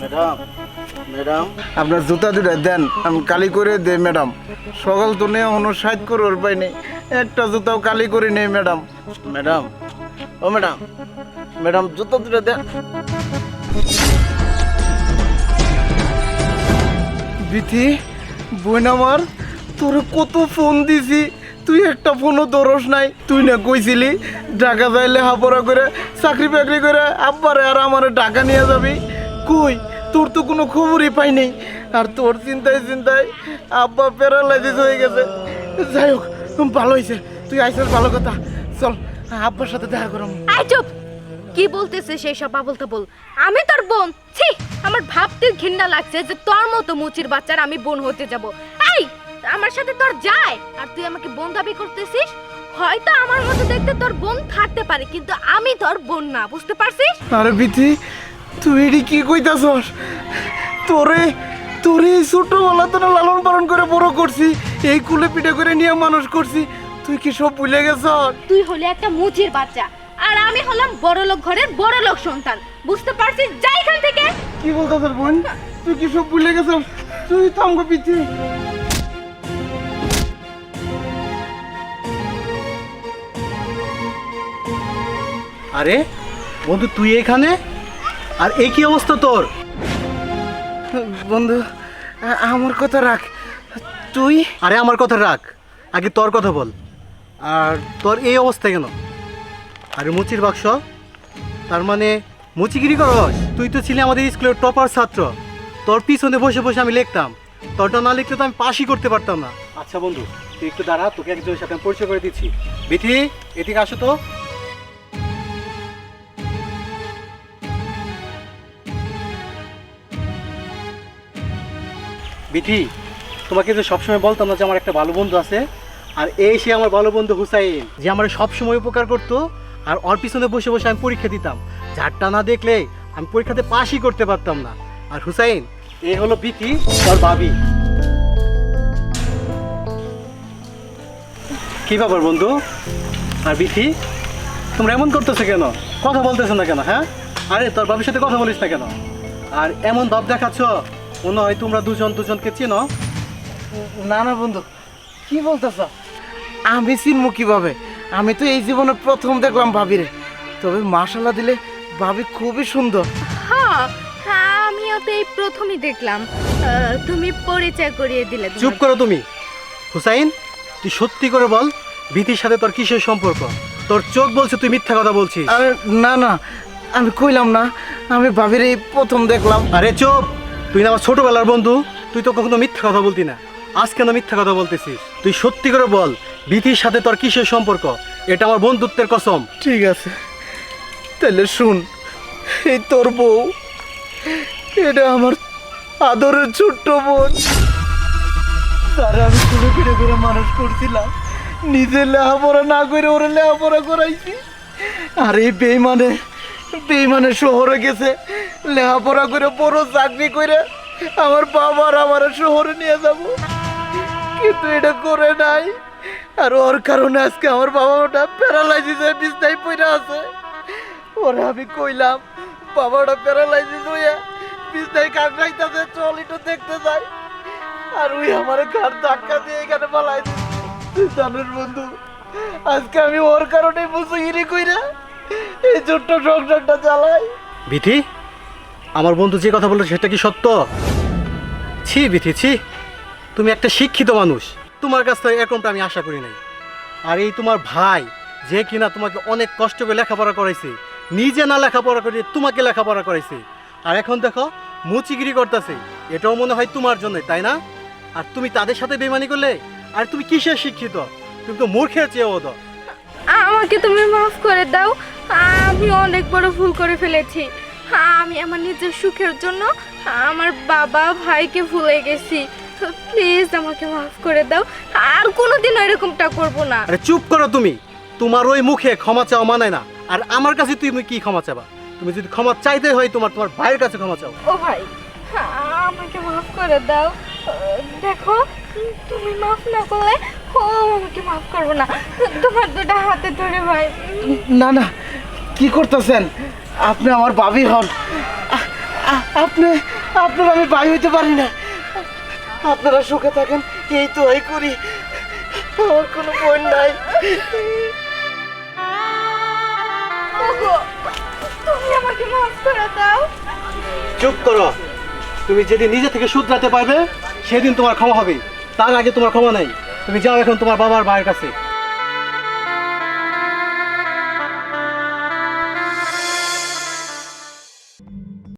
Madam madam. আপনার জুতা দুটা দেন আমি কালি করে দে ম্যাডাম। সকাল তো নেই এখনও সাইড করার পাই নেই একটা জুতাও কালি করে নেই ম্যাডাম। ম্যাডাম ও ম্যাডাম ম্যাডাম জুতো দুটো দেন। বিথি বোন আমার তোরে কত ফোন দিছি। তুই একটা ফোনও দরস নাই। তুই না কইছিলি, ঢাকা যাইলে হাপড়া করে, চাকরি বাকরি করে আব্বারে আর আমারে ঢাকা নিয়ে যাবি? কই? তোর তো কোনো খবরই পাই নাই। আর তোর চিন্তায় চিন্তায় আব্বা প্যারালাইসিস হয়ে গেছে। যাই হোক, ভালো হয়েছে তুই আইসিস ভালো কথা। চল, আব্বার সাথে দেখা আই চুপ! কি বলতেছে সেই সব বাবল বল আমি তোর বোন? ছি! আমার ভাবতে ঘৃণা লাগছে যে তোর মতো মুচির বাচ্চার আমি বোন হতে যাব। আমার সাথে তোর যায়। আর তুই আমাকে বোন দাবি করতেছিস? হয়তো আমার মতো দেখতে তোর বোন থাকতে পারে কিন্তু আমি তোর বোন না বুঝতে পারছিস? আরে বিথি তুই এটি কি কইতাছস? তোরে তোরে ছোটবেলা তোরা লালন পালন করে বড় করছি এই কুলে পিঠে করে নিয়ে মানুষ করছি তুই কি সব ভুলে গেছ তুই হলে একটা মুচির বাচ্চা আর আমি হলাম বড় লোক ঘরের বড় লোক সন্তান বুঝতে পারছিস? যাই এখান থেকে। কি বলতাছস বোন? তুই কি সব ভুলে গেছ তুই থামগো পিথি আরে বন্ধু তুই এখানে? আর এই কি অবস্থা তোর? বন্ধু আমার কথা রাখ। তুই? আরে আমার কথা রাখ। আগে তোর কথা বল। আর তোর এই অবস্থা কেন? আরে মুচির বাক্স। তার মানে মুচিগিরি করস? তুই তো ছিলি আমাদের স্কুলের টপার ছাত্র। তোর পিছনে বসে বসে আমি লিখতাম। তোরটা না লিখলে তো আমি পাশই করতে পারতাম না। আচ্ছা বন্ধু তুই একটু দাঁড়া তোকে একজনের সাথে আমি পরিচয় করে দিচ্ছি। বিথি এদিকে আসো তো। বিথি তোমাকে যে সবসময় বলতাম না যে আমার একটা ভালো বন্ধু আছে, আর এই সে আমার ভালো বন্ধু হুসাইন, যে আমার সবসময় উপকার করতো, আর ওর পিছনে বসে বসে আমি পরীক্ষা দিতাম। ঝাড়টা না দেখলে আমি পরীক্ষাতে পাশই করতে পারতাম না। আর হুসাইন এই হলো বিথি ওর ভাবি। কি ব্যাপার বন্ধু? আর বিথি তোমরা এমন করতেছো কেন? কথা বলতেছো না কেন হ্যাঁ? আরে, তোর বাবির সাথে কথা বলিস না কেন? আর এমন ভাব দেখাচ্ছ মনে হয় তোমরা দুজন দুজনকে চেনো? না না বন্ধু। কি বলতেছ? আমি চিনবো কীভাবে? আমি তো এই জীবনে প্রথম দেখলাম ভাবিরে। তবে মাশাল্লাহ দিলে ভাবি খুবই সুন্দর। হ্যাঁ হ্যাঁ আমিও তো এই প্রথমই দেখলাম। আহ, তুমি পরিচয় করিয়ে দিলে তোমার। চুপ করো তুমি। হুসাইন তুই সত্যি করে বল ভীতির সাথে তোর কিসের সম্পর্ক? তোর চোখ বলছে তুই মিথ্যা কথা বলছিস। আরে না না আমি কইলাম না আমি ভাবির এই প্রথম দেখলাম। আরে চুপ! তুই না আমার ছোটবেলার বন্ধু, তুই তো কখনো মিথ্যা কথা বলতি না। আজ কেন মিথ্যা কথা বলতেছিস? তুই সত্যি করে বল ভীতির সাথে তোর কিসের সম্পর্ক? এটা আমার বন্ধুত্বের কসম। ঠিক আছে। তাহলে শুন, এই তোর বউ, এটা আমার আদরের ছোট্ট বোন। তারা আমি কুড়ে ফিরে করে মানুষ করছিলাম। নিজে লেহাপড়া না করে ওরা লেহাপড়া করাইছি। আর এই বেইমানে বেইমানে শহরে গেছে। লেহাপড়া করে বড় চাকরি করে আমার বাবা আর আমার শহরে নিয়ে যাব। কিন্তু এটা করে নাই। আর ওর কারণে আজকে আমার বাবা ওটা প্যারালাইসিস বিছনায় পড়ে আছে। ওরে আমি কইলাম, বাবা ওটা প্যারালাইসিস হয়ে বিছনায় কাটাইতেছে চল একটু দেখতে যাই। আর ওই আমার ঘর ধাক্কা দিয়ে এখানে পালাই জানিস বন্ধু, আজকে আমি ওর কারণে মুসুগিরি কইরা এই ছোট্ট সংসারটা চালাই। বিথি? আমার বন্ধু যে কথা বলল সেটা কি সত্য? ছি, বিথি, ছি। তুমি একটা শিক্ষিত মানুষ। তোমার কাছ থেকে এরকমটা আমি আশা করি নাই। আর এই তোমার ভাই, যে কিনা তোমাকে অনেক কষ্ট করে লেখাপড়া করাইছে, নিজে না লেখাপড়া করে তোমাকে লেখাপড়া করাইছে। আর এখন দেখো, মুচিগিরি করতেছে। এটাও মনে হয় তোমার জন্য তাই না? আর তুমি তাদের সাথে বেমানি করলে? আর তুমি কিসের শিক্ষিত? তুমি তো মূর্খের চেয়ে ওদ আমাকে তুমি মাফ করে দাও। আমি অনেক বড় ভুল করে ফেলেছি। আমি আমার নিজের সুখের জন্য আমার বাবা ভাইকে ভুলে গেছি। প্লিজ আমাকে মাফ করে দাও। আর কোনোদিনও এরকমটা করব না। আরে চুপ করো তুমি। তোমার ওই মুখে ক্ষমা চাওয়া মানায় না। আর আমার কাছে তুমি কি ক্ষমা চাবা? তুমি যদি ক্ষমা চাইতে হয় তোমার তোমার ভাইয়ের কাছে ক্ষমা চাও। ও ভাই আমাকে মাফ করে দাও। দেখো তুমি মাফ না করলে ও আমাকে মাফ করব না। তোমার দুটা হাতে ধরে ভাই। না না কি করতেছেন? আপনি আমার বাবি হন। আপনি আপনার আমি ভাই হইতে পারি না। আপনারা সুখে থাকেন এই তো এই করি। আমার কোনো বোন নাই। ওগো, তুমি আমাকে মাফ করে দাও। চুপ করো। তুমি যেদিন নিজে থেকে শুধরাতে পারবে সেদিন তোমার ক্ষমা হবে। তার আগে তোমার ক্ষমা নাই। তুমি যাও এখন তোমার বাবার ভাইয়ের কাছে।